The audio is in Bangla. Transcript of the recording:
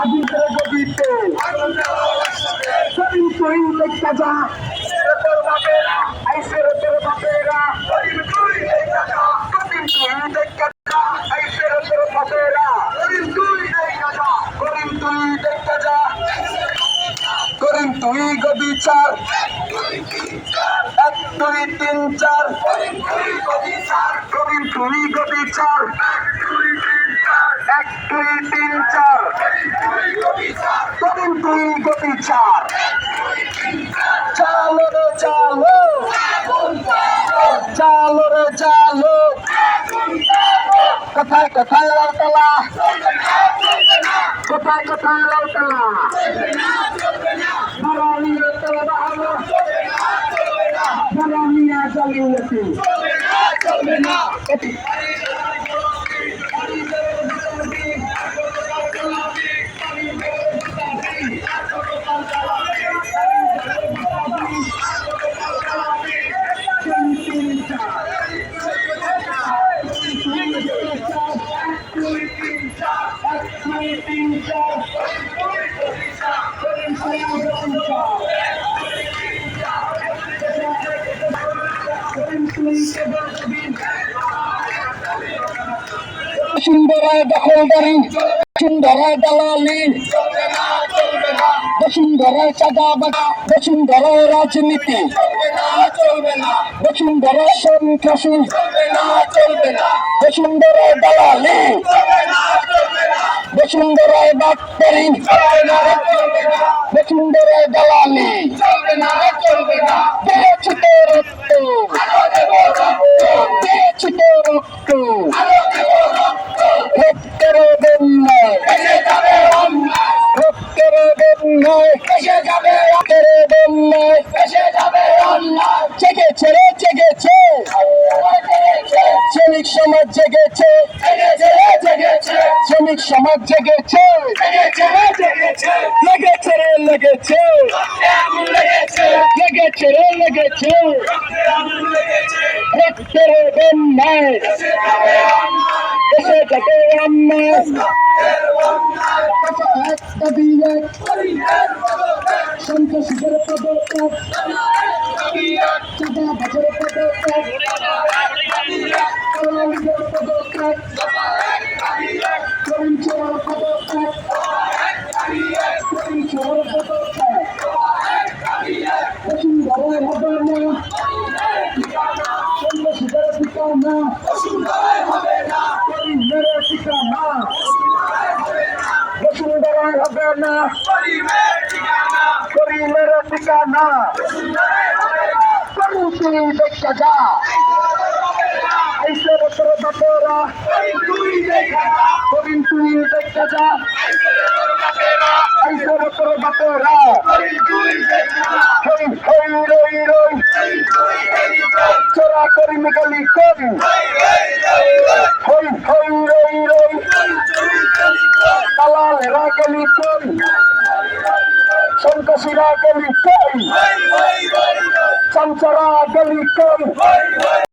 আইসের গদিতে করিম তুই দেখা যা তোর বাপেরা আইসের তোর বাপেরা করিম তুই দেখা যা করিম তুই গদি চার এক দুই তিন চার করিম তুই গদি চার এক দুই তিন চার তুই গদি চার। চালো রে চালো। চালো রে চালো। কোথায় কোথায় লাউতলা কোথায় কোথায় বসুন্ধরায় দখলদারি বসুন্ধরায় দালালি বসুন্ধরায় চাঁদাবাজি বসুন্ধরায় রাজনীতি বসুন্ধরায় সন্ত্রাসী বসুন্ধরায় দালালি। বসুন্ধরায় বাটপারি বসুন্ধরায় দালালি চলবে না চলবে রক্ত রক্তের বন্যায় জেগেছে রে জেগেছে শ্রমিক সমাজ জেগেছে শ্রমিক সমাজ জেগেছে লেগেছে রে লেগেছে লেগেছে রে লেগেছে রক্তের বন্যায় এসে যাবে একটা দিয়ে সন্ত্রাসীদের পদত্যাগ চাঁদা বাজার পদত্যাগ কলালিদের পদত্যাগ করিম চোর পদত্যাগ করিম চোর পদত্যাগ বসুন্ধরায় হবে না। সন্ত্রাসীদের ঠিকানা বসুন্ধরায় হবে না। করিমের করিম তুই দেখা যা। আইসের তোর বাপেরা করিম তুই দেখা যা। আইসের তোর বাপেরা হই হই রই রই চোরা করিম গলি করি। হই হই রই রই দালালেরা গলি চামচরা গলি কই